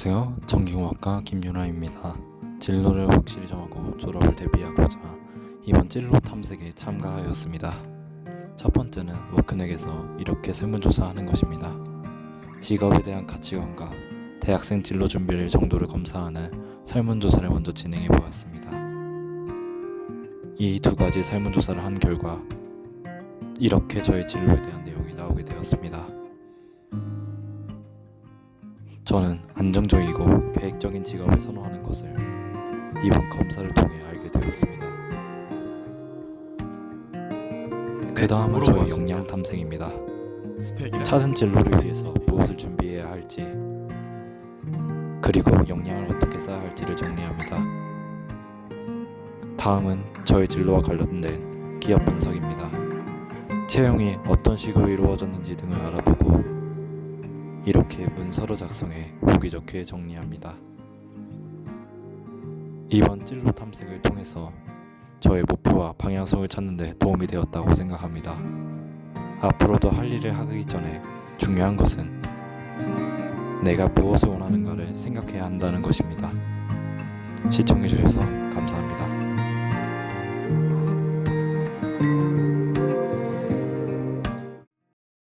안녕하세요. 전기공학과 김윤아입니다. 진로를 확실히 정하고 졸업을 대비하고자 이번 진로 탐색에 참가하였습니다. 첫 번째는 워크넥에서 이렇게 설문조사하는 것입니다. 직업에 대한 가치관과 대학생 진로 준비를 정도를 검사하는 설문조사를 먼저 진행해 보았습니다. 이 두 가지 설문조사를 한 결과 이렇게 저의 진로에 대한 내용이 나오게 되었습니다. 저는 안정적이고 계획적인 직업을 선호하는 것을 이번 검사를 통해 알게 되었습니다. 그 다음은 저의 역량 탐색입니다. 찾은 진로를 위해서 무엇을 준비해야 할지 그리고 역량을 어떻게 쌓아야 할지를 정리합니다. 다음은 저의 진로와 관련된 기업 분석입니다. 채용이 어떤 식으로 이루어졌는지 등을 알아보고 이렇게 문서로 작성해 보기 좋게 정리합니다. 이번 진로 탐색을 통해서 저의 목표와 방향성을 찾는 데 도움이 되었다고 생각합니다. 앞으로도 할 일을 하기 전에 중요한 것은 내가 무엇을 원하는가를 생각해야 한다는 것입니다. 시청해주셔서 감사합니다.